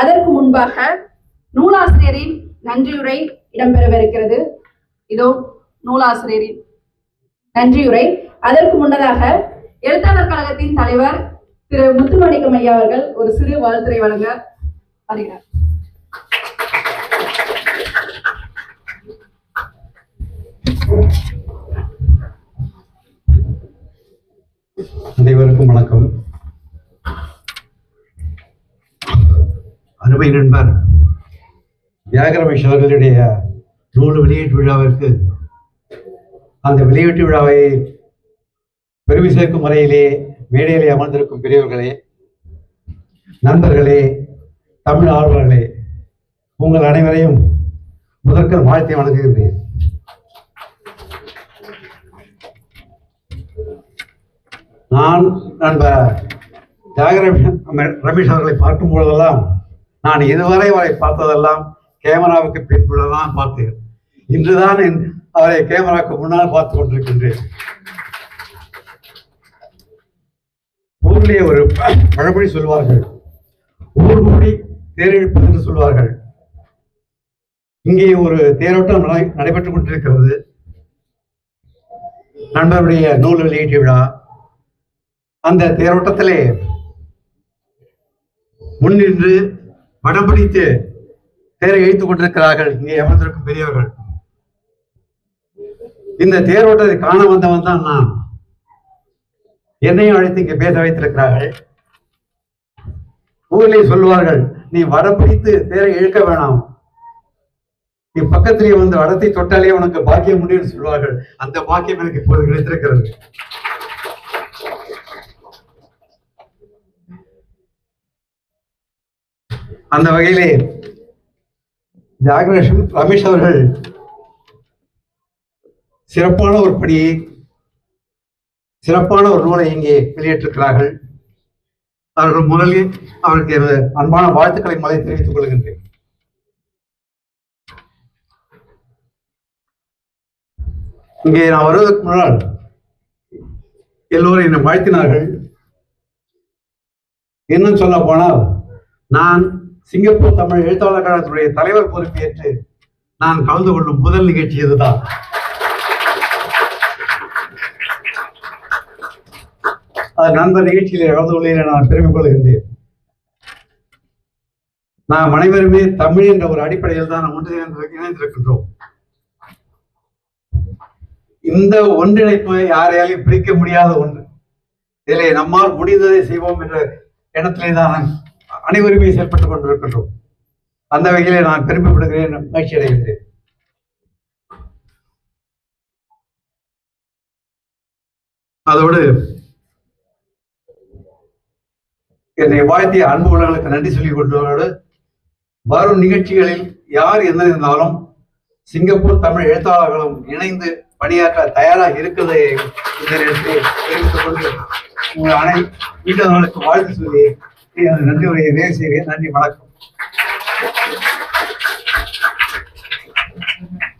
அதற்கு முன்பாக நூலாசிரியரின் நன்றியுரை இடம்பெறவிருக்கிறது. இதோ நூலாசிரியரின் நன்றியுரை. அதற்கு முன்னதாக எழுத்தாளர் கழகத்தின் தலைவர் திரு முத்துமணிக்கம் ஐயா அவர்கள் ஒரு சிறு வாழ்த்துறை வழங்க வருகிறார். அனைவருக்கும் வணக்கம். அருமை நண்பர் தியாகரமேஷ் அவர்களுடைய நூல் வெளியீட்டு விழாவிற்கு அந்த வெளியீட்டு விழாவை பெருமை சேர்க்கும் முறையிலே மேடையிலே அமர்ந்திருக்கும் பெரியவர்களே நண்பர்களே தமிழ் ஆர்வலர்களே உங்கள் அனைவரையும் முதற்கர் வாழ்த்தை வணங்குகின்றேன். நான் நண்பர் தியாகரமேஷ் ரமேஷ் அவர்களை பார்க்கும் பொழுதெல்லாம் நான் இதுவரை அவரை பார்த்ததெல்லாம் கேமராவுக்கு பின்புலதான் பார்த்தேன். இன்றுதான் அவரை கேமராவுக்கு முன்னால் பார்த்து கொண்டிருக்கின்றேன். ஊரிலே ஒரு பழமொழி சொல்வார்கள். ஊர் கூடி தேரிழப்பு என்று சொல்வார்கள். இங்கே ஒரு தேரோட்டம் நடைபெற்றுக் கொண்டிருக்கிறது. நண்பருடைய நூல் வெளியீட்டு விழா. அந்த தேரோட்டத்திலே முன்னின்று படம் பிடித்து தேரை இழுத்துக் கொண்டிருக்கிறார்கள். இங்கே அமர்ந்திருக்கும் பெரியவர்கள். இந்த தேரோட்டத்தை காண வந்தவன் தான் நான். என்னையும் அழைத்து இங்கே பேச வைத்திருக்கிறார்கள். ஊரிலே சொல்லுவார்கள் நீ வடம் பிடித்து தேரை இழுக்க வேணாம். நீ பக்கத்திலேயே வந்து வடத்தை தொட்டாலே உனக்கு பாக்கியம் முடியும்னு சொல்வார்கள் அந்த பாக்கியம் எனக்கு இப்போது கிடைத்திருக்கிறது. அந்த வகையிலே தியாகநேஷன் ரமேஷ் அவர்கள் சிறப்பான ஒரு பணியை சிறப்பான ஒரு நூலை இங்கே வெளியிட்டிருக்கிறார்கள். அவர்கள் முதலில் அவருக்கு எனது அன்பான வாழ்த்துக்களை மலை தெரிவித்துக் கொள்கின்றேன். இங்கே நான் வருவதற்கு முன்னால் எல்லோரும் என்னை வாழ்த்தினார்கள். இன்னும் சொல்ல போனால் நான் சிங்கப்பூர் தமிழ் எழுத்தாளர் கழகத்துடைய தலைவர் பொறுப்பேற்று நான் கலந்து கொள்ளும் முதல் நிகழ்ச்சி இதுதான். அது நண்பர் நிகழ்ச்சியிலே கலந்து கொள்கிறேன் நான் பெருமை கொள்கின்றேன். நாம் அனைவருமே தமிழ் என்ற ஒரு அடிப்படையில் தான் நாம் ஒன்று இணைந்திருக்கின்றோம். இந்த ஒன்றிணைப்பு யாரையாலையும் பிரிக்க முடியாத ஒன்று. இதிலே நம்மால் முடிந்ததை செய்வோம் என்ற எண்ணத்திலே தான் அனைவருமே செயல்பட்டுக் கொண்டிருக்கின்றோம். அந்த வகையிலே நான் பெருமைப்படுகிறேன் மகிழ்ச்சி அடைகின்றேன். அதோடு என்னை வாழ்த்திய அன்பு உள்ளவர்களுக்கு நன்றி சொல்லிக் கொண்டதோடு வரும் நிகழ்ச்சிகளில் யார் என்ன இருந்தாலும் சிங்கப்பூர் தமிழ் எழுத்தாளர்களும் இணைந்து பணியாற்ற தயாராக இருக்கிறதை இந்த நேரத்தில் தெரிவித்துக் கொண்டு உங்கள் அனை வீட்டவர்களுக்கு வாழ்த்து சொல்லி நன்றி உரையை நிறைவு செய்கிறேன் நன்றி வணக்கம்.